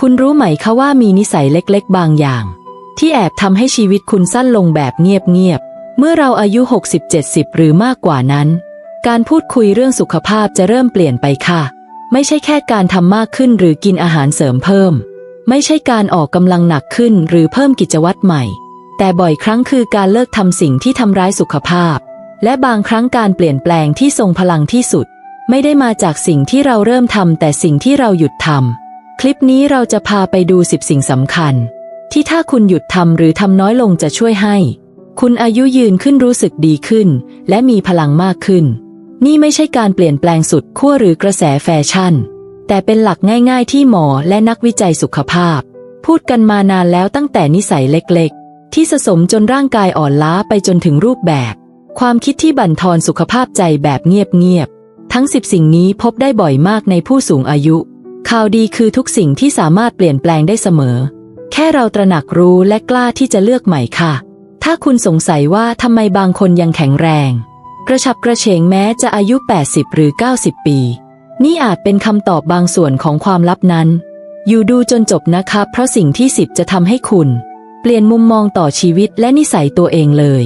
คุณรู้ไหมคะว่ามีนิสัยเล็กๆ บางอย่าง ที่แอบทำให้ชีวิตคุณสั้นลงแบบเงียบๆ เมื่อเราอายุ 60-70 หรือมากกว่านั้น การพูดคุยเรื่องสุขภาพจะเริ่มเปลี่ยนไปค่ะ ไม่ใช่แค่การทำมากขึ้นหรือกินอาหารเสริมเพิ่ม ไม่ใช่การออกกำลังหนักขึ้นหรือเพิ่มกิจวัตรใหม่ แต่บ่อยครั้งคือการเลิกทำสิ่งที่ทำร้ายสุขภาพ และบางครั้งการเปลี่ยนแปลงที่ทรงพลังที่สุด ไม่ได้มาจากสิ่งที่เราเริ่มทำแต่สิ่งที่เราหยุดทำ คลิปนี้เราจะพาไปดู 10 สิ่งสำคัญ ที่ถ้าคุณหยุดทำหรือทำน้อยลงจะช่วยให้ คุณอายุยืนขึ้นรู้สึกดีขึ้น และมีพลังมากขึ้น นี่ไม่ใช่การเปลี่ยนแปลงสุดขั้วหรือกระแสแฟชั่น แต่เป็นหลักง่าย ๆ ที่หมอและนักวิจัยสุขภาพ พูดกันมานานแล้วตั้งแต่นิสัยเล็กๆ ที่สะสมจนร่างกายอ่อนล้าไปจนถึงรูปแบบ ความคิดที่บั่นทอนสุขภาพใจแบบเงียบๆทั้งสิบสิ่งนี้พบได้บ่อยมากในผู้สูงอายุ ข่าวดีคือทุกสิ่งที่สามารถเปลี่ยนแปลงได้เสมอ แค่เราตระหนักรู้และกล้าที่จะเลือกใหม่ค่ะ ถ้าคุณสงสัยว่าทำไมบางคนยังแข็งแรง กระฉับกระเฉงแม้จะอายุ 80 หรือ 90 ปี นี่อาจเป็นคำตอบบางส่วนของความลับนั้น อยู่ดูจนจบนะครับเพราะสิ่งที่สิบจะทำให้คุณ เปลี่ยนมุมมองต่อชีวิตและนิสัยตัวเองเลย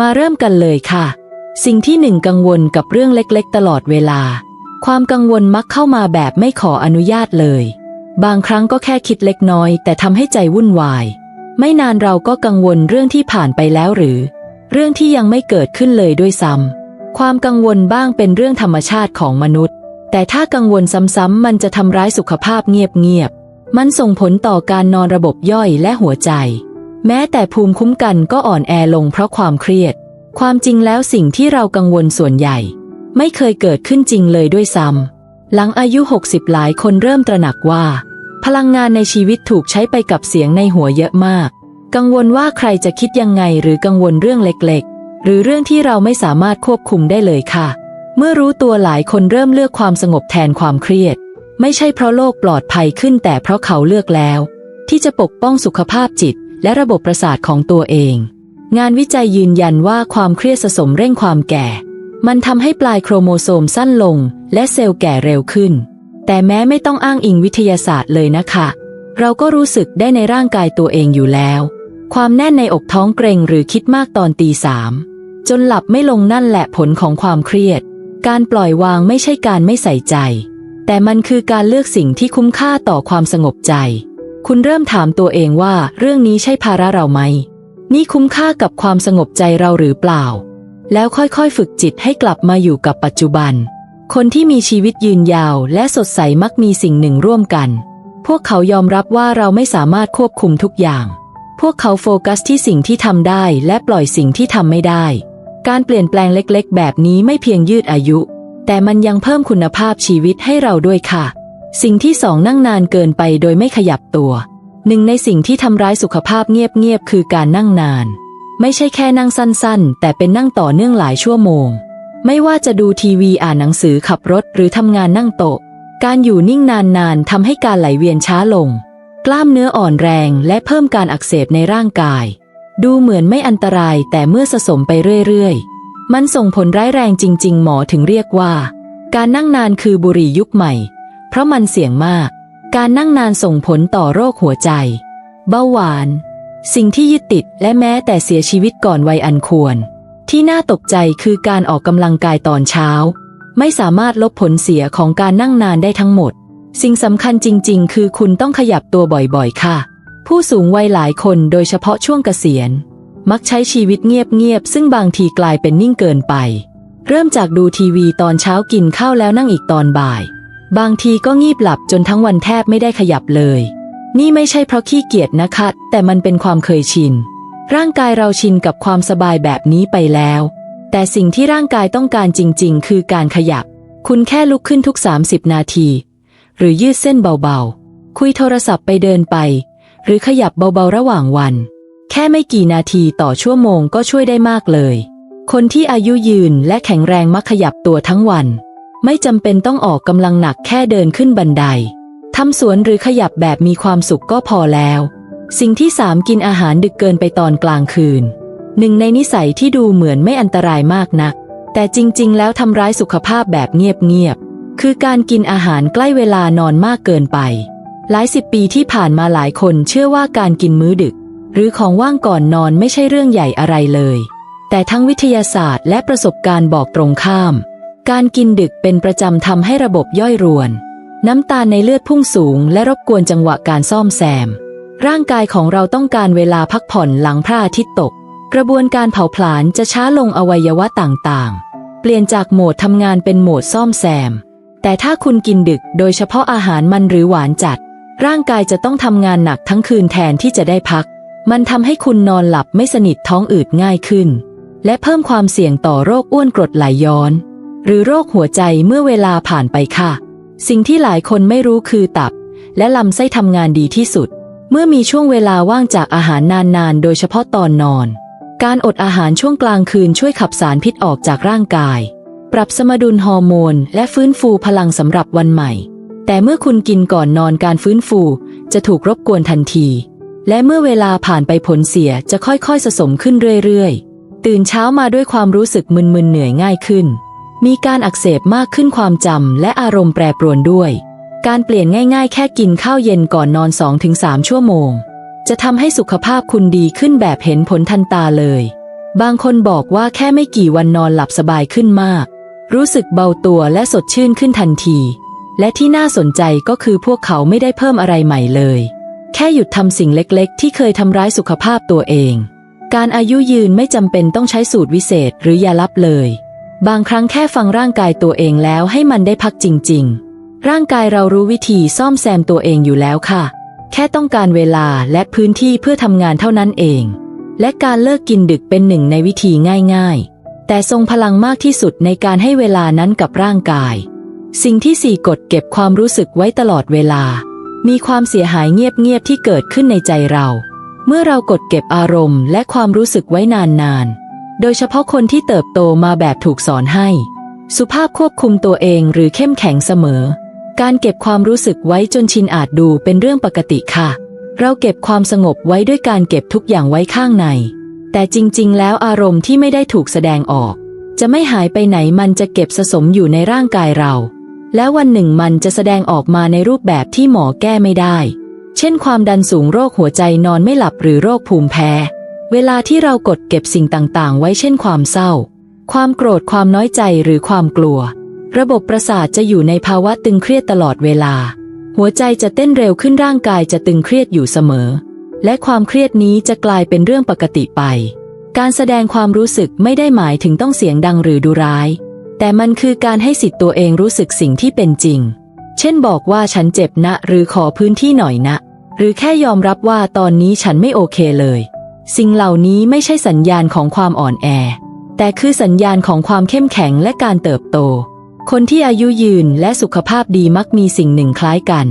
มาเริ่มกันเลยค่ะ สิ่งที่หนึ่งกังวลกับเรื่องเล็กๆ ตลอดเวลา ความกังวลมักเข้ามาแบบไม่ขออนุญาตเลย บางครั้งก็แค่คิดเล็กน้อย แต่ทำให้ใจวุ่นวาย ไม่นานเราก็กังวลเรื่องที่ผ่านไปแล้วหรือ เรื่องที่ยังไม่เกิดขึ้นเลยด้วยซ้ำความกังวลบ้างเป็นเรื่องธรรมชาติของมนุษย์ แต่ถ้ากังวลซ้ำๆมันจะทำร้ายสุขภาพเงียบๆมันส่งผลต่อการนอนระบบย่อยและหัวใจ แม้แต่ภูมิคุ้มกันก็อ่อนแอลงเพราะความเครียด ความจริงแล้วสิ่งที่เรากังวลส่วนใหญ่ ไม่เคยเกิดขึ้นจริงเลยด้วยซ้ำหลังอายุ 60 หลายคนเริ่มตระหนักว่า พลังงานในชีวิตถูกใช้ไปกับเสียงในหัวเยอะมาก กังวลว่าใครจะคิดยังไงหรือกังวลเรื่องเล็กๆ หรือเรื่องที่เราไม่สามารถควบคุมได้เลยค่ะ เมื่อรู้ตัวหลายคนเริ่มเลือกความสงบแทนความเครียด ไม่ใช่เพราะโลกปลอดภัยขึ้นแต่เพราะเขาเลือกแล้ว ที่จะปกป้องสุขภาพจิต และระบบประสาทของตัวเอง งานวิจัยยืนยันว่าความเครียดสะสมเร่งความแก่ มันทำให้ปลายโครโมโซมสั้นลง และเซลล์แก่เร็วขึ้น แต่แม้ไม่ต้องอ้างอิงวิทยาศาสตร์เลยนะคะ เราก็รู้สึกได้ในร่างกายตัวเองอยู่แล้ว ความแน่นในอกท้องเกรงหรือคิดมากตอนตีสามจนหลับไม่ลงนั่นแหละผลของความเครียด การปล่อยวางไม่ใช่การไม่ใส่ใจ แต่มันคือการเลือกสิ่งที่คุ้มค่าต่อความสงบใจ คุณเริ่มถามตัวเองว่าเรื่องนี้ใช่ภาระเราไหม นี่คุ้มค่ากับความสงบใจเราหรือเปล่า แล้วค่อยๆ ฝึกจิตให้กลับมาอยู่กับปัจจุบัน คนที่มีชีวิตยืนยาวและสดใสมักมีสิ่งหนึ่งร่วมกัน พวกเขายอมรับว่าเราไม่สามารถควบคุมทุกอย่าง พวกเขาโฟกัสที่สิ่งที่ทำได้และปล่อยสิ่งที่ทำไม่ได้ การเปลี่ยนแปลงเล็กๆ แบบนี้ไม่เพียงยืดอายุ แต่มันยังเพิ่มคุณภาพชีวิตให้เราด้วยค่ะ สิ่งที่สองนั่งนานเกินไปโดยไม่ขยับตัวหนึ่งในสิ่งที่ทำร้ายสุขภาพเงียบๆคือการนั่งนาน ไม่ใช่แค่นั่งสั้นๆ แต่เป็นนั่งต่อเนื่องหลายชั่วโมง ไม่ว่าจะดูทีวีอ่านหนังสือขับรถหรือทำงานนั่งโต๊ะ การอยู่นิ่งนานๆทำให้การไหลเวียนช้าลง กล้ามเนื้ออ่อนแรงและเพิ่มการอักเสบในร่างกาย ดูเหมือนไม่อันตรายแต่เมื่อสะสมไปเรื่อยๆ มันส่งผลร้ายแรงจริง ๆ หมอถึงเรียกว่า การนั่งนานคือบุหรี่ยุคใหม่ เพราะมันเสี่ยงมาก การนั่งนานส่งผลต่อโรคหัวใจ เบาหวาน สิ่งที่ยึดติดและแม้แต่เสียชีวิตก่อนวัยอันควร ที่น่าตกใจคือการออกกำลังกายตอนเช้า ไม่สามารถลบผลเสียของการนั่งนานได้ทั้งหมด สิ่งสำคัญจริง ๆ คือคุณต้องขยับตัวบ่อยๆ ค่ะ ผู้สูงวัยหลายคนโดยเฉพาะช่วงเกษียณ มักใช้ชีวิตเงียบๆซึ่งบางทีกลายเป็นนิ่งเกินไป เริ่มจากดูทีวีตอนเช้ากินข้าวแล้วนั่งอีกตอนบ่าย บางทีก็งีบหลับจนทั้งวันแทบไม่ได้ขยับเลย นี่ไม่ใช่เพราะขี้เกียจนะคะ แต่มันเป็นความเคยชิน ร่างกายเราชินกับความสบายแบบนี้ไปแล้ว แต่สิ่งที่ร่างกายต้องการจริง ๆ คือการขยับ คุณแค่ลุกขึ้นทุก 30 นาที หรือยืดเส้นเบาๆ คุยโทรศัพท์ไปเดินไป หรือขยับเบาๆ ระหว่างวัน แค่ไม่กี่นาทีต่อชั่วโมงก็ช่วยได้มากเลย คนที่อายุยืนและแข็งแรงมักขยับตัวทั้งวัน ไม่จำเป็นต้องออกกำลังหนักแค่เดินขึ้นบันได ทำสวนหรือขยับแบบมีความสุขก็พอแล้ว สิ่งที่สามกินอาหารดึกเกินไปตอนกลางคืน หนึ่งในนิสัยที่ดูเหมือนไม่อันตรายมากนัก แต่จริง ๆ แล้วทำร้ายสุขภาพแบบเงียบ ๆ คือการกินอาหารใกล้เวลานอนมากเกินไป หลายสิบปีที่ผ่านมาหลายคนเชื่อว่าการกินมื้อดึก หรือของว่างก่อนนอนไม่ใช่เรื่องใหญ่อะไรเลย แต่ทั้งวิทยาศาสตร์และประสบการณ์บอกตรงข้าม การกินดึกเป็นประจำทำให้ระบบย่อยรวน น้ำตาลในเลือดพุ่งสูง และรบกวนจังหวะการซ่อมแซม ร่างกายของเราต้องการเวลาพักผ่อนหลังพระอาทิตย์ตก กระบวนการเผาผลาญจะช้าลงอวัยวะต่างๆ เปลี่ยนจากโหมดทำงานเป็นโหมดซ่อมแซม แต่ถ้าคุณกินดึกโดยเฉพาะอาหารมันหรือหวานจัด ร่างกายจะต้องทำงานหนักทั้งคืนแทนที่จะได้พัก มันทำให้คุณนอนหลับไม่สนิทท้องอืดง่ายขึ้น และเพิ่มความเสี่ยงต่อโรคอ้วนกรดไหลย้อน หรือโรคหัวใจเมื่อเวลาผ่านไปค่ะ สิ่งที่หลายคนไม่รู้คือตับ และลำไส้ทำงานดีที่สุด เมื่อมีช่วงเวลาว่างจากอาหารนานๆ โดยเฉพาะตอนนอน การอดอาหารช่วงกลางคืนช่วยขับสารพิษออกจากร่างกาย ปรับสมดุลฮอร์โมน และฟื้นฟูพลังสำหรับวันใหม่ แต่เมื่อคุณกินก่อนนอนการฟื้นฟู จะถูกรบกวนทันที และเมื่อเวลาผ่านไปผลเสียจะค่อยๆสะสมขึ้นเรื่อยๆ ตื่นเช้ามาด้วยความรู้สึกมึนๆเหนื่อยง่ายขึ้น มีการอักเสบมากขึ้นความจำและอารมณ์แปรปรวนด้วย การเปลี่ยนง่ายๆ แค่กินข้าวเย็นก่อนนอน 2-3 ชั่วโมง จะทำให้สุขภาพคุณดีขึ้นแบบเห็นผลทันตาเลย บางคนบอกว่าแค่ไม่กี่วันนอนหลับสบายขึ้นมาก รู้สึกเบาตัวและสดชื่นขึ้นทันที และที่น่าสนใจก็คือพวกเขาไม่ได้เพิ่มอะไรใหม่เลย แค่หยุดทำสิ่งเล็กๆ ที่เคยทำร้ายสุขภาพตัวเอง การอายุยืนไม่จำเป็นต้องใช้สูตรวิเศษหรือยาลับเลย บางครั้งแค่ฟังร่างกายตัวเองแล้วให้มันได้พักจริง ๆ ร่างกายเรารู้วิธีซ่อมแซมตัวเองอยู่แล้วค่ะ แค่ต้องการเวลาและพื้นที่เพื่อทำงานเท่านั้นเอง และการเลิกกินดึกเป็นหนึ่งในวิธีง่ายๆ แต่ทรงพลังมากที่สุดในการให้เวลานั้นกับร่างกาย สิ่งที่สี่กดเก็บความรู้สึกไว้ตลอดเวลา มีความเสียหายเงียบๆที่เกิดขึ้นในใจเรา เมื่อเรากดเก็บอารมณ์และความรู้สึกไว้นานๆ โดยเฉพาะคนที่เติบโตมาแบบถูกสอนให้ สุภาพควบคุมตัวเองหรือเข้มแข็งเสมอ การเก็บความรู้สึกไว้จนชินอาจดูเป็นเรื่องปกติค่ะ เราเก็บความสงบไว้ด้วยการเก็บทุกอย่างไว้ข้างใน แต่จริง ๆ แล้วอารมณ์ที่ไม่ได้ถูกแสดงออก จะไม่หายไปไหนมันจะเก็บสะสมอยู่ในร่างกายเรา แล้ววันหนึ่งมันจะแสดงออกมาในรูปแบบที่หมอแก้ไม่ได้ เช่น ความดันสูงโรคหัวใจนอนไม่หลับหรือโรคภูมิแพ้ เวลาที่เรากดเก็บสิ่งต่างๆ ไว้เช่นความเศร้า ความโกรธความน้อยใจหรือความกลัว ระบบประสาทจะอยู่ในภาวะตึงเครียดตลอดเวลา หัวใจจะเต้นเร็วขึ้นร่างกายจะตึงเครียดอยู่เสมอ และความเครียดนี้จะกลายเป็นเรื่องปกติไป การแสดงความรู้สึกไม่ได้หมายถึงต้องเสียงดังหรือดูร้าย แต่มันคือการให้สิทธิ์ตัวเองรู้สึกสิ่งที่เป็นจริง เช่นบอกว่าฉันเจ็บนะ หรือขอพื้นที่หน่อยนะ หรือแค่ยอมรับว่าตอนนี้ฉันไม่โอเคเลย สิ่งเหล่านี้ไม่ใช่สัญญาณของความอ่อนแอ แต่คือสัญญาณของความเข้มแข็งและการเติบโต คนที่อายุยืนและสุขภาพดีมักมีสิ่งหนึ่งคล้ายกัน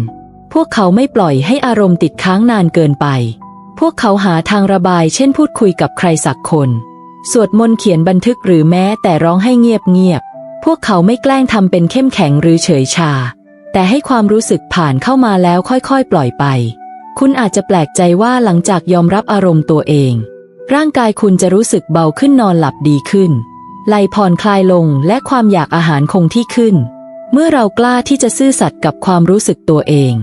พวกเขาไม่ปล่อยให้อารมณ์ติดค้างนานเกินไป พวกเขาหาทางระบายเช่นพูดคุยกับใครสักคน สวดมนต์เขียนบันทึกหรือแม้แต่ร้องให้เงียบเงียบๆพวกเขาไม่แกล้งทำเป็นเข้มแข็งหรือเฉยชา แต่ให้ความรู้สึกผ่านเข้ามาแล้วค่อยๆ ปล่อยไป คุณอาจจะแปลกใจว่าหลังจากยอมรับอารมณ์ตัวเอง ร่างกายคุณจะรู้สึกเบาขึ้นนอนหลับดีขึ้นไหลผ่อนคลายลงและความอยากอาหารคงที่ขึ้น เมื่อเรากล้าที่จะซื่อสัตย์กับความรู้สึกตัวเอง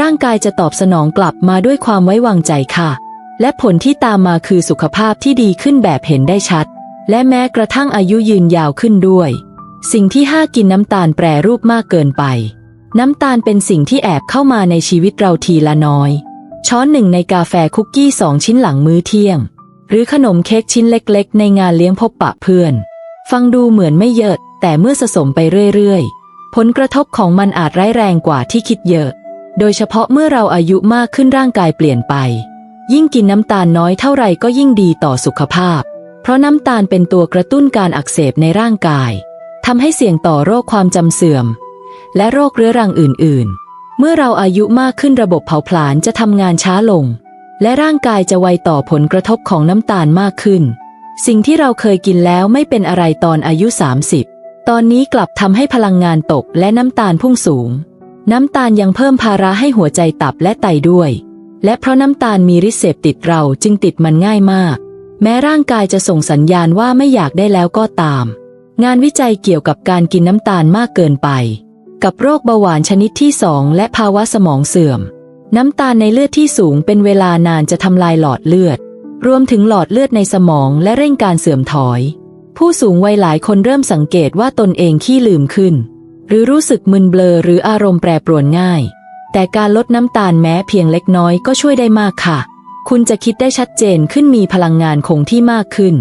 ร่างกายจะตอบสนองกลับมาด้วยความไว้วางใจค่ะ และผลที่ตามมาคือสุขภาพที่ดีขึ้นแบบเห็นได้ชัด และแม้กระทั่งอายุยืนยาวขึ้นด้วย สิ่งที่ห้ากินน้ำตาลแปรรูปมากเกินไป น้ำตาลเป็นสิ่งที่แอบเข้ามาในชีวิตเราทีละน้อย ช้อนหนึ่งในกาแฟคุกกี้สองชิ้นหลังมื้อเที่ยง หรือขนมเค้กชิ้นเล็กๆ ในงานเลี้ยงพบปะเพื่อน ฟังดูเหมือนไม่เยอะ แต่เมื่อสะสมไปเรื่อยๆ ผลกระทบของมันอาจร้ายแรงกว่าที่คิดเยอะ โดยเฉพาะเมื่อเราอายุมากขึ้นร่างกายเปลี่ยนไป ยิ่งกินน้ำตาลน้อยเท่าไหร่ก็ยิ่งดีต่อสุขภาพ เพราะน้ำตาลเป็นตัวกระตุ้นการอักเสบในร่างกายทำให้เสี่ยงต่อโรคความจำเสื่อม และโรคเรื้อรังอื่นๆ เมื่อเราอายุมากขึ้นระบบเผาผลาญจะทำงานช้าลง และร่างกายจะไวต่อผลกระทบของน้ำตาลมากขึ้น สิ่งที่เราเคยกินแล้วไม่เป็นอะไรตอนอายุ 30 ตอนนี้กลับทำให้พลังงานตกและน้ำตาลพุ่งสูง น้ำตาลยังเพิ่มภาระให้หัวใจตับและไตด้วย และเพราะน้ำตาลมีฤทธิ์เสพติดเราจึงติดมันง่ายมาก แม้ร่างกายจะส่งสัญญาณว่าไม่อยากได้แล้วก็ตาม งานวิจัยเกี่ยวกับการกินน้ำตาลมากเกินไป กับโรคเบาหวานชนิดที่สองและภาวะสมองเสื่อม น้ำตาลในเลือดที่สูงเป็นเวลานานจะทำลายหลอดเลือด รวมถึงหลอดเลือดในสมองและเร่งการเสื่อมถอย ผู้สูงวัยหลายคนเริ่มสังเกตว่าตนเองขี้ลืมขึ้น หรือรู้สึกมึนเบลอหรืออารมณ์แปรปรวนง่าย แต่การลดน้ำตาลแม้เพียงเล็กน้อยก็ช่วยได้มากค่ะ คุณจะคิดได้ชัดเจนขึ้นมีพลังงานคงที่มากขึ้น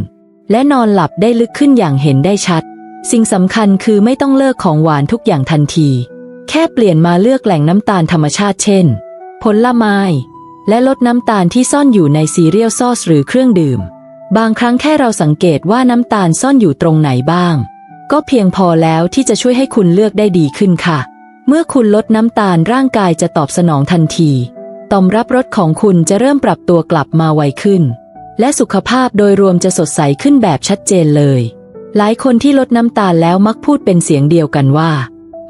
และนอนหลับได้ลึกขึ้นอย่างเห็นได้ชัด สิ่งสำคัญคือไม่ต้องเลิกของหวานทุกอย่างทันที แค่เปลี่ยนมาเลือกแหล่งน้ำตาลธรรมชาติเช่น ผลไม้ และลดน้ำตาลที่ซ่อนอยู่ในซีเรียลซอสหรือเครื่องดื่ม บางครั้งแค่เราสังเกตว่าน้ำตาลซ่อนอยู่ตรงไหนบ้าง ก็เพียงพอแล้วที่จะช่วยให้คุณเลือกได้ดีขึ้นค่ะ เมื่อคุณลดน้ำตาลร่างกายจะตอบสนองทันที ต่อมรับรสของคุณจะเริ่มปรับตัวกลับมาไวขึ้น และสุขภาพโดยรวมจะสดใสขึ้นแบบชัดเจนเลย หลายคนที่ลดน้ำตาลแล้วมักพูดเป็นเสียงเดียวกันว่า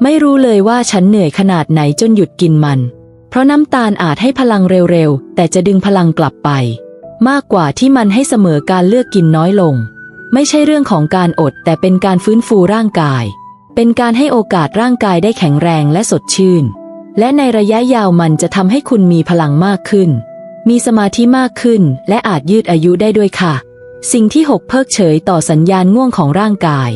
ไม่รู้เลยว่าฉันเหนื่อยขนาดไหนจนหยุดกินมัน เพราะน้ำตาลอาจให้พลังเร็วๆ แต่จะดึงพลังกลับไป มากกว่าที่มันให้เสมอการเลือกกินน้อยลง ไม่ใช่เรื่องของการอดแต่เป็นการฟื้นฟูร่างกาย เป็นการให้โอกาสร่างกายได้แข็งแรงและสดชื่น และในระยะยาวมันจะทำให้คุณมีพลังมากขึ้น มีสมาธิมากขึ้น และอาจยืดอายุได้ด้วยค่ะ สิ่งที่หกเพิกเฉยต่อสัญญาณง่วงของร่างกาย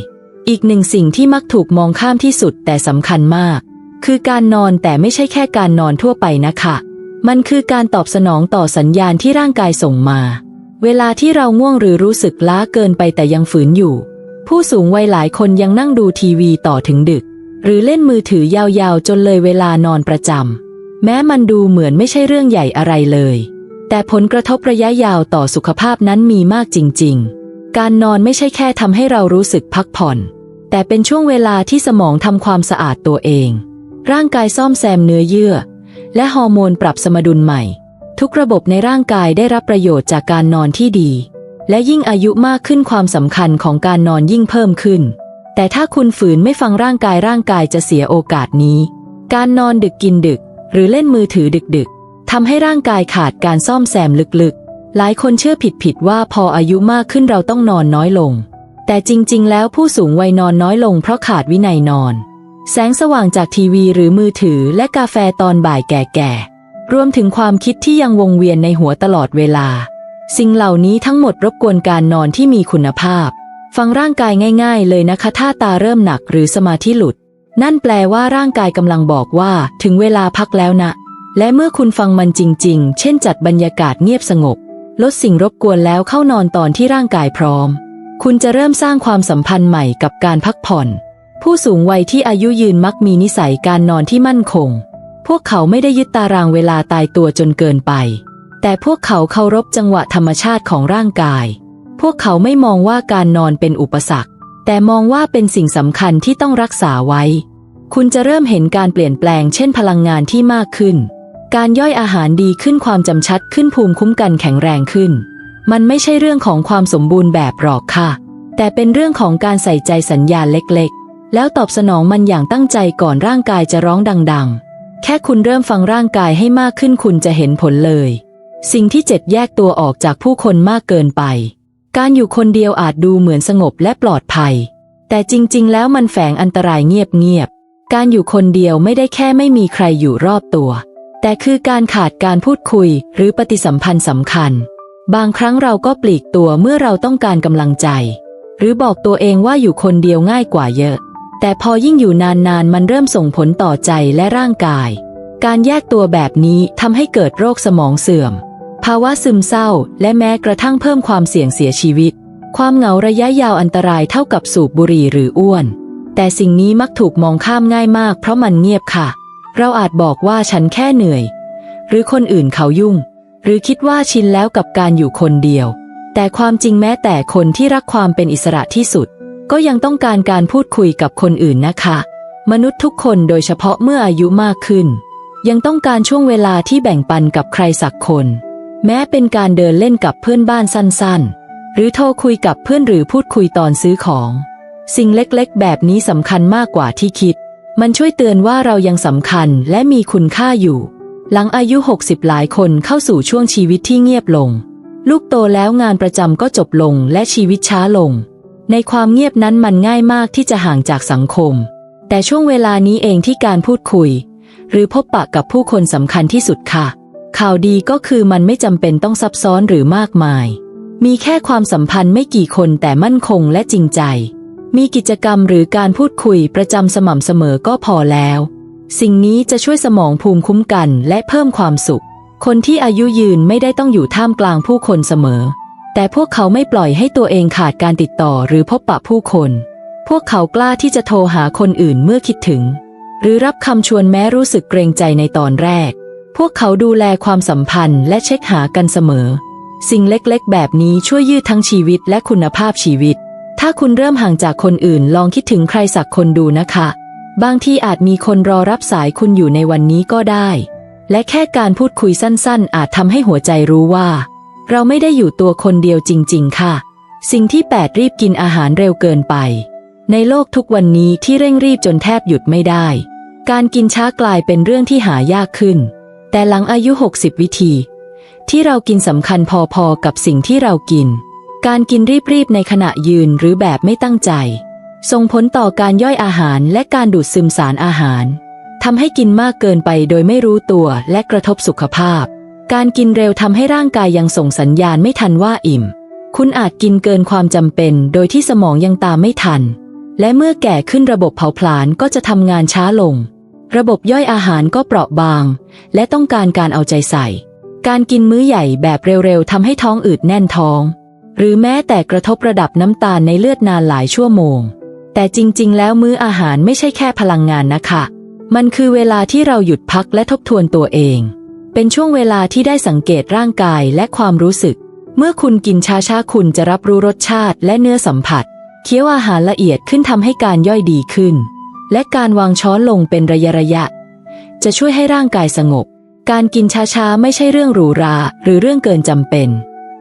อีกหนึ่งสิ่งที่มักถูกมองข้ามที่สุดแต่สำคัญมาก คือการนอนแต่ไม่ใช่แค่การนอนทั่วไปนะคะ มันคือการตอบสนองต่อสัญญาณที่ร่างกายส่งมา เวลาที่เราง่วงหรือรู้สึกล้าเกินไปแต่ยังฝืนอยู่ ผู้สูงวัยหลายคนยังนั่งดูทีวีต่อถึงดึก หรือเล่นมือถือยาวๆ จนเลยเวลานอนประจำแม้มันดูเหมือนไม่ใช่เรื่องใหญ่อะไรเลย แต่ผลกระทบระยะยาวต่อสุขภาพนั้นมีมากจริง ๆ การนอนไม่ใช่แค่ทำให้เรารู้สึกพักผ่อน แต่เป็นช่วงเวลาที่สมองทำความสะอาดตัวเอง ร่างกายซ่อมแซมเนื้อเยื่อ และฮอร์โมนปรับสมดุลใหม่ ทุกระบบในร่างกายได้รับประโยชน์จากการนอนที่ดี และยิ่งอายุมากขึ้นความสำคัญของการนอนยิ่งเพิ่มขึ้น แต่ถ้าคุณฝืนไม่ฟังร่างกายร่างกายจะเสียโอกาสนี้ การนอนดึกกินดึก หรือเล่นมือถือดึกๆ ทำให้ร่างกายขาดการซ่อมแซมลึกๆ หลายคนเชื่อผิดๆว่าพออายุมากขึ้นเราต้องนอนน้อยลง แต่จริงๆ แล้วผู้สูงวัยนอนน้อยลงเพราะขาดวินัยนอน แสงสว่างจากทีวีหรือมือถือและกาแฟตอนบ่ายแก่ๆ รวมถึงความคิดที่ยังวงเวียนในหัวตลอดเวลา สิ่งเหล่านี้ทั้งหมดรบกวนการนอนที่มีคุณภาพ ฟังร่างกายง่าย ๆ เลยนะคะถ้าตาเริ่มหนักหรือสมาธิหลุด นั่นแปลว่าร่างกายกำลังบอกว่าถึงเวลาพักแล้วนะ และเมื่อคุณฟังมันจริง ๆ เช่นจัดบรรยากาศเงียบสงบ ลดสิ่งรบกวนแล้วเข้านอนตอนที่ร่างกายพร้อม คุณจะเริ่มสร้างความสัมพันธ์ใหม่กับการพักผ่อน ผู้สูงวัยที่อายุยืนมักมีนิสัยการนอนที่มั่นคง พวกเขาไม่ได้ยึดตารางเวลาตายตัวจนเกินไป แต่พวกเขาเคารพจังหวะธรรมชาติของร่างกาย พวกเขาไม่มองว่าการนอนเป็นอุปสรรค แต่มองว่าเป็นสิ่งสำคัญที่ต้องรักษาไว้ คุณจะเริ่มเห็นการเปลี่ยนแปลงเช่นพลังงานที่มากขึ้น การย่อยอาหารดีขึ้นความจำชัดขึ้นภูมิคุ้มกันแข็งแรงขึ้น มันไม่ใช่เรื่องของความสมบูรณ์แบบหรอกค่ะ แต่เป็นเรื่องของการใส่ใจสัญญาณเล็กๆ แล้วตอบสนองมันอย่างตั้งใจก่อนร่างกายจะร้องดังๆ แค่คุณเริ่มฟังร่างกายให้มากขึ้นคุณจะเห็นผลเลย สิ่งที่เจ็ดแยกตัวออกจากผู้คนมากเกินไป การอยู่คนเดียวอาจดูเหมือนสงบและปลอดภัย แต่จริงๆ แล้วมันแฝงอันตรายเงียบๆ การอยู่คนเดียวไม่ได้แค่ไม่มีใครอยู่รอบตัว แต่คือการขาดการพูดคุยหรือปฏิสัมพันธ์สำคัญ บางครั้งเราก็ปลีกตัวเมื่อเราต้องการกำลังใจ หรือบอกตัวเองว่าอยู่คนเดียวง่ายกว่าเยอะ แต่พอยิ่งอยู่นานๆ มันเริ่มส่งผลต่อใจและร่างกาย การแยกตัวแบบนี้ทำให้เกิดโรคสมองเสื่อม ภาวะซึมเศร้า และแม้กระทั่งเพิ่มความเสี่ยงเสียชีวิต ความเหงาระยะยาวอันตรายเท่ากับสูบบุหรี่หรืออ้วน แต่สิ่งนี้มักถูกมองข้ามง่ายมากเพราะมันเงียบค่ะ เราอาจบอกว่าฉันแค่เหนื่อย หรือคนอื่นเขายุ่ง หรือคิดว่าชินแล้วกับการอยู่คนเดียว แต่ความจริงแม้แต่คนที่รักความเป็นอิสระที่สุด ก็ยังต้องการการพูดคุยกับคนอื่นนะคะ มนุษย์ทุกคนโดยเฉพาะเมื่ออายุมากขึ้น ยังต้องการช่วงเวลาที่แบ่งปันกับใครสักคน แม้เป็นการเดินเล่นกับเพื่อนบ้านสั้นๆ หรือโทรคุยกับเพื่อนหรือพูดคุยตอนซื้อของ สิ่งเล็กๆ แบบนี้สำคัญมากกว่าที่คิด มันช่วยเตือนว่าเรายังสำคัญและมีคุณค่าอยู่ หลังอายุ 60 หลายคนเข้าสู่ช่วงชีวิตที่เงียบลง ลูกโตแล้วงานประจำก็จบลงและชีวิตช้าลง ในความเงียบนั้นมันง่ายมากที่จะห่างจากสังคม แต่ช่วงเวลานี้เองที่การพูดคุย หรือพบปะกับผู้คนสำคัญที่สุดค่ะ ข่าวดีก็คือมันไม่จำเป็นต้องซับซ้อนหรือมากมาย มีแค่ความสัมพันธ์ไม่กี่คนแต่มั่นคงและจริงใจ มีกิจกรรมหรือการพูดคุยประจำสม่ำเสมอก็พอแล้ว สิ่งนี้จะช่วยสมองภูมิคุ้มกันและเพิ่มความสุข คนที่อายุยืนไม่ได้ต้องอยู่ท่ามกลางผู้คนเสมอ แต่พวกเขาไม่ปล่อยให้ตัวเองขาดการติดต่อหรือพบปะผู้คน พวกเขากล้าที่จะโทรหาคนอื่นเมื่อคิดถึง หรือรับคำชวนแม้รู้สึกเกรงใจในตอนแรก พวกเขาดูแลความสัมพันธ์และเช็คหากันเสมอ สิ่งเล็กๆ แบบนี้ช่วยยืดทั้งชีวิตและคุณภาพชีวิต ถ้าคุณเริ่มห่างจากคนอื่นลองคิดถึงใครสักคนดูนะคะ บางที่อาจมีคนรอรับสายคุณอยู่ในวันนี้ก็ได้ และแค่การพูดคุยสั้นๆ อาจทำให้หัวใจรู้ว่า เราไม่ได้อยู่ตัวคนเดียวจริง ๆ ค่ะ สิ่งที่ 8 รีบกินอาหารเร็วเกินไป ในโลกทุกวันนี้ที่เร่งรีบจนแทบหยุดไม่ได้ การกินช้ากลายเป็นเรื่องที่หายากขึ้น แต่หลังอายุ 60 วิธี ที่เรากินสำคัญพอๆกับสิ่งที่เรากิน การกินรีบๆในขณะยืนหรือแบบไม่ตั้งใจ ส่งผลต่อการย่อยอาหารและการดูดซึมสารอาหารทำให้กินมากเกินไปโดยไม่รู้ตัวและกระทบสุขภาพ การกินเร็วทำให้ร่างกายยังส่งสัญญาณไม่ทันว่าอิ่ม คุณอาจกินเกินความจำเป็น โดยที่สมองยังตามไม่ทัน และเมื่อแก่ขึ้นระบบเผาผลาญก็จะทำงานช้าลง ระบบย่อยอาหารก็เปราะบาง และต้องการการเอาใจใส่ การกินมื้อใหญ่แบบเร็วๆทำให้ท้องอืดแน่นท้อง หรือแม้แต่กระทบระดับน้ำตาลในเลือดนานหลายชั่วโมง แต่จริง ๆ แล้วมื้ออาหารไม่ใช่แค่พลังงานนะคะ มันคือเวลาที่เราหยุดพักและทบทวนตัวเอง เป็นช่วงเวลาที่ได้สังเกตร่างกายและความรู้สึก เมื่อคุณกินช้าๆคุณจะรับรู้รสชาติและเนื้อสัมผัส เคี้ยวอาหารละเอียดขึ้นทำให้การย่อยดีขึ้น และการวางช้อนลงเป็นระยะระยะ จะช่วยให้ร่างกายสงบ การกินช้าๆไม่ใช่เรื่องหรูหราหรือเรื่องเกินจำเป็น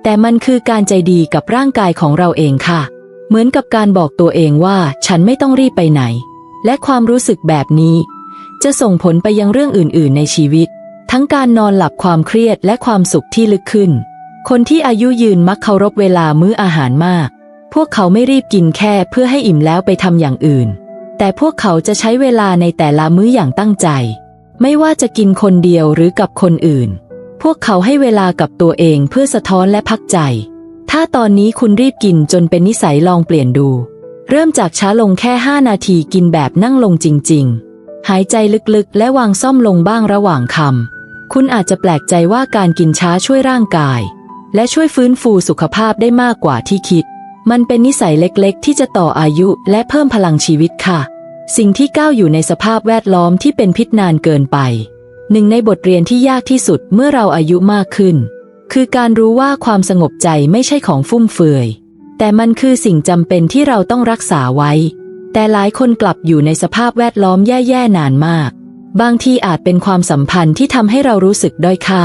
แต่มันคือการใจดีกับร่างกายของเราเองค่ะ เหมือนกับการบอกตัวเองว่าฉันไม่ต้องรีบไปไหน และความรู้สึกแบบนี้ จะส่งผลไปยังเรื่องอื่น ๆ ในชีวิต ทั้งการนอนหลับความเครียดและความสุขที่ลึกขึ้น คนที่อายุยืนมักเคารพเวลามื้ออาหารมาก พวกเขาไม่รีบกินแค่เพื่อให้อิ่มแล้วไปทำอย่างอื่น แต่พวกเขาจะใช้เวลาในแต่ละมื้ออย่างตั้งใจ ไม่ว่าจะกินคนเดียวหรือกับคนอื่น พวกเขาให้เวลากับตัวเองเพื่อสะท้อนและพักใจ ถ้าตอนนี้คุณรีบกินจนเป็นนิสัยลองเปลี่ยนดู เริ่มจากช้าลงแค่ 5 นาทีกินแบบนั่งลงจริง ๆ หายใจลึกๆ และวางซ่อมลงบ้างระหว่างคำ คุณอาจจะแปลกใจว่าการกินช้าช่วยร่างกาย และช่วยฟื้นฟูสุขภาพได้มากกว่าที่คิด มันเป็นนิสัยเล็กๆ ที่จะต่ออายุและเพิ่มพลังชีวิตค่ะ สิ่งที่ก้าวอยู่ในสภาพแวดล้อมที่เป็นพิษนานเกินไป หนึ่งในบทเรียนที่ยากที่สุดเมื่อเราอายุมากขึ้น คือการรู้ว่าความสงบใจไม่ใช่ของฟุ่มเฟือย แต่มันคือสิ่งจำเป็นที่เราต้องรักษาไว้ แต่หลายคนกลับอยู่ในสภาพแวดล้อมแย่ๆนานมาก บางทีอาจเป็นความสัมพันธ์ที่ทำให้เรารู้สึกด้อยค่า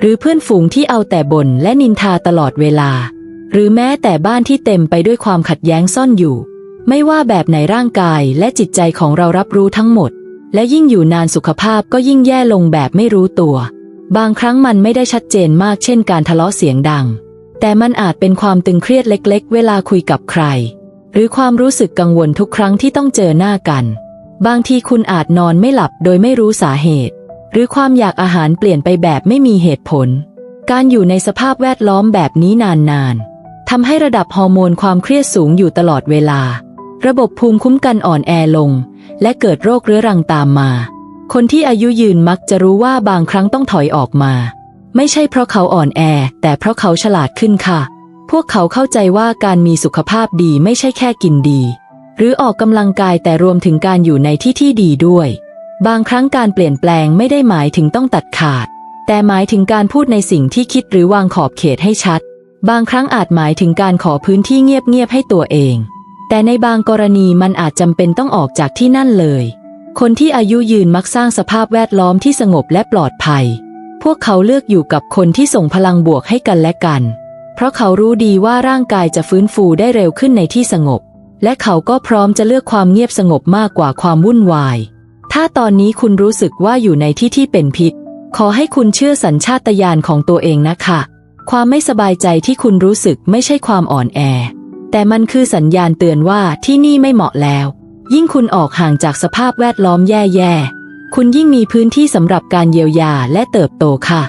หรือเพื่อนฝูงที่เอาแต่บ่นและนินทาตลอดเวลา หรือแม้แต่บ้านที่เต็มไปด้วยความขัดแย้งซ่อนอยู่ ไม่ว่าแบบไหนร่างกายและจิตใจของเรารับรู้ทั้งหมด และยิ่งอยู่นานสุขภาพก็ยิ่งแย่ลงแบบไม่รู้ตัว บางครั้งมันไม่ได้ชัดเจนมากเช่นการทะเลาะเสียงดัง แต่มันอาจเป็นความตึงเครียดเล็กๆ เวลาคุยกับใคร หรือความรู้สึกกังวลทุกครั้งที่ต้องเจอหน้ากัน บางทีคุณอาจนอนไม่หลับโดยไม่รู้สาเหตุ หรือความอยากอาหารเปลี่ยนไปแบบไม่มีเหตุผล การอยู่ในสภาพแวดล้อมแบบนี้นานๆทำให้ระดับฮอร์โมนความเครียดสูงอยู่ตลอดเวลา ระบบภูมิคุ้มกันอ่อนแอลง และเกิดโรคเรื้อรังตามมา คนที่อายุยืนมักจะรู้ว่าบางครั้งต้องถอยออกมา ไม่ใช่เพราะเขาอ่อนแอ แต่เพราะเขาฉลาดขึ้นค่ะ พวกเขาเข้าใจว่าการมีสุขภาพดีไม่ใช่แค่กินดี หรือออกกำลังกายแต่รวมถึงการอยู่ในที่ที่ดีด้วย บางครั้งการเปลี่ยนแปลงไม่ได้หมายถึงต้องตัดขาด แต่หมายถึงการพูดในสิ่งที่คิดหรือวางขอบเขตให้ชัด บางครั้งอาจหมายถึงการขอพื้นที่เงียบๆให้ตัวเอง แต่ในบางกรณีมันอาจจำเป็นต้องออกจากที่นั่นเลย คนที่อายุยืนมักสร้างสภาพแวดล้อมที่สงบและปลอดภัย พวกเขาเลือกอยู่กับคนที่ส่งพลังบวกให้กันและกัน เพราะเขารู้ดีว่าร่างกายจะฟื้นฟูได้เร็วขึ้นในที่สงบ และเขาก็พร้อมจะเลือกความเงียบสงบมากกว่าความวุ่นวาย ถ้าตอนนี้คุณรู้สึกว่าอยู่ในที่ที่เป็นพิษ ขอให้คุณเชื่อสัญชาตญาณของตัวเองนะคะ ความไม่สบายใจที่คุณรู้สึกไม่ใช่ความอ่อนแอ แต่มันคือสัญญาณเตือนว่าที่นี่ไม่เหมาะแล้ว ยิ่งคุณออกห่างจากสภาพแวดล้อมแย่ๆ คุณยิ่งมีพื้นที่สำหรับการเยียวยาและเติบโตค่ะ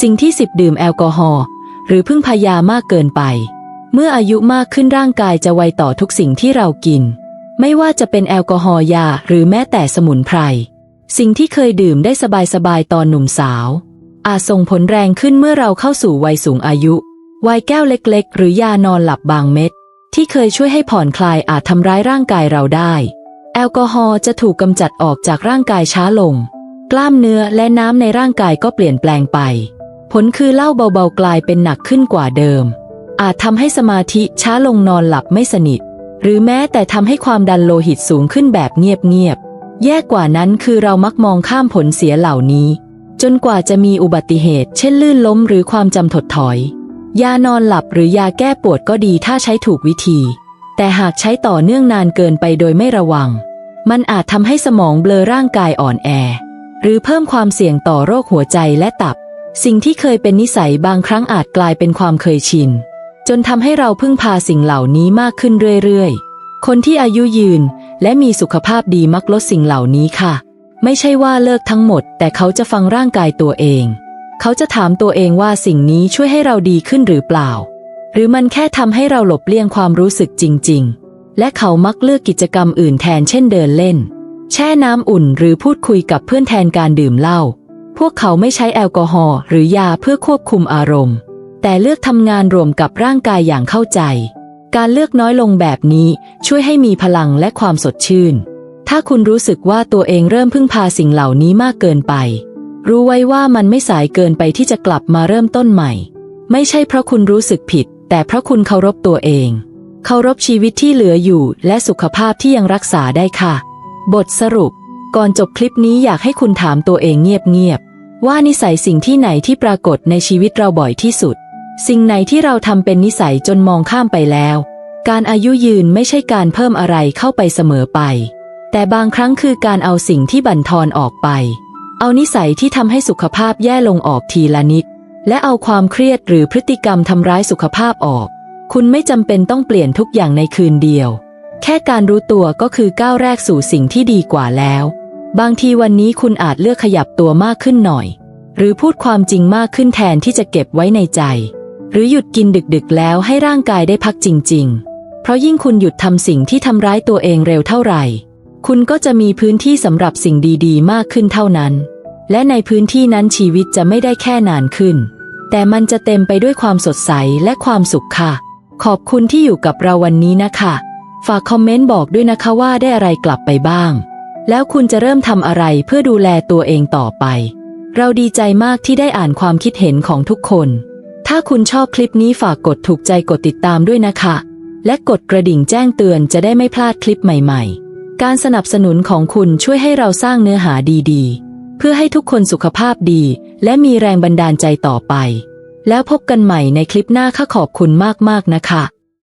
สิ่งที่สิบดื่มแอลกอฮอล์หรือพึ่งพายามากเกินไป เมื่ออายุมากขึ้นร่างกายจะไวต่อทุกสิ่งที่เรากิน ไม่ว่าจะเป็นแอลกอฮอล์ยาหรือแม้แต่สมุนไพร สิ่งที่เคยดื่มได้สบายๆตอนหนุ่มสาว อาจส่งผลแรงขึ้นเมื่อเราเข้าสู่วัยสูงอายุวัยแก้วเล็กๆ หรือยานอนหลับบางเม็ด ที่เคยช่วยให้ผ่อนคลายอาจทำร้ายร่างกายเราได้ แอลกอฮอล์จะถูกกำจัดออกจากร่างกายช้าลง กล้ามเนื้อและน้ำในร่างกายก็เปลี่ยนแปลงไป ผลคือเหล้าเบาๆกลายเป็นหนักขึ้นกว่าเดิม อาจทำให้สมาธิช้าลงนอนหลับไม่สนิท หรือแม้แต่ทำให้ความดันโลหิตสูงขึ้นแบบเงียบๆแย่กว่านั้นคือเรามักมองข้ามผลเสียเหล่านี้ จนกว่าจะมีอุบัติเหตุ เช่นลื่นล้มหรือความจำถดถอย ยานอนหลับหรือยาแก้ปวดก็ดีถ้าใช้ถูกวิธี แต่หากใช้ต่อเนื่องนานเกินไปโดยไม่ระวัง มันอาจทำให้สมองเบลอร่างกายอ่อนแอ หรือเพิ่มความเสี่ยงต่อโรคหัวใจและตับ สิ่งที่เคยเป็นนิสัยบางครั้งอาจกลายเป็นความเคยชิน จนทำให้เราพึ่งพาสิ่งเหล่านี้มากขึ้นเรื่อยๆ คนที่อายุยืนและมีสุขภาพดีมักลดสิ่งเหล่านี้ค่ะ ไม่ใช่ว่าเลิกทั้งหมด แต่เขาจะฟังร่างกายตัวเอง เขาจะถามตัวเองว่าสิ่งนี้ช่วยให้เราดีขึ้นหรือเปล่า หรือมันแค่ทำให้เราหลบเลี่ยงความรู้สึกจริง ๆ และเขามักเลือกกิจกรรมอื่นแทนเช่นเดินเล่น แช่น้ำอุ่นหรือพูดคุยกับเพื่อนแทนการดื่มเหล้า พวกเขาไม่ใช้แอลกอฮอล์หรือยาเพื่อควบคุมอารมณ์ แต่เลือกทำงานรวมกับร่างกายอย่างเข้าใจ การเลือกน้อยลงแบบนี้ช่วยให้มีพลังและความสดชื่น ถ้าคุณรู้สึกว่าตัวเองเริ่มพึ่งพาสิ่งเหล่านี้มากเกินไป รู้ไว้ว่ามันไม่สายเกินไปที่จะกลับมาเริ่มต้นใหม่ ไม่ใช่เพราะคุณรู้สึกผิด แต่เพราะคุณเคารพตัวเอง เคารพชีวิตที่เหลืออยู่ และสุขภาพที่ยังรักษาได้ค่ะ บทสรุป ก่อนจบคลิปนี้อยากให้คุณถามตัวเองเงียบๆว่านิสัยสิ่งที่ไหนที่ปรากฏในชีวิตเราบ่อยที่สุด สิ่งไหนที่เราทำเป็นนิสัยจนมองข้ามไปแล้ว การอายุยืนไม่ใช่การเพิ่มอะไรเข้าไปเสมอไป แต่บางครั้งคือการเอาสิ่งที่บั่นทอนออกไป เอานิสัยที่ทำให้สุขภาพแย่ลงออกทีละนิด และเอาความเครียดหรือพฤติกรรมทำร้ายสุขภาพออก คุณไม่จำเป็นต้องเปลี่ยนทุกอย่างในคืนเดียว แค่การรู้ตัวก็คือก้าวแรกสู่สิ่งที่ดีกว่าแล้ว บางทีวันนี้คุณอาจเลือกขยับตัวมากขึ้นหน่อย หรือพูดความจริงมากขึ้นแทนที่จะเก็บไว้ในใจ หรือหยุดกินดึกๆ แล้วให้ร่างกายได้พักจริง ๆ เพราะยิ่งคุณหยุดทำสิ่งที่ทำร้ายตัวเองเร็วเท่าไหร่ คุณก็จะมีพื้นที่สำหรับสิ่งดีๆ มากขึ้นเท่านั้น และในพื้นที่นั้นชีวิตจะไม่ได้แค่นานขึ้น แต่มันจะเต็มไปด้วยความสดใสและความสุขค่ะ ขอบคุณที่อยู่กับเราวันนี้นะคะ ฝากคอมเมนต์บอกด้วยนะคะว่าได้อะไรกลับไปบ้าง แล้วคุณจะเริ่มทำอะไรเพื่อดูแลตัวเองต่อไป เราดีใจมากที่ได้อ่านความคิดเห็นของทุกคน ถ้าคุณชอบคลิปนี้ฝากกดถูกใจกดติดตามด้วยนะคะ และกดกระดิ่งแจ้งเตือนจะได้ไม่พลาดคลิปใหม่ ๆ การสนับสนุนของคุณช่วยให้เราสร้างเนื้อหาดีๆ เพื่อให้ทุกคนสุขภาพดี และมีแรงบันดาลใจต่อไป แล้วพบกันใหม่ในคลิปหน้าค่ะขอบคุณมากๆนะคะ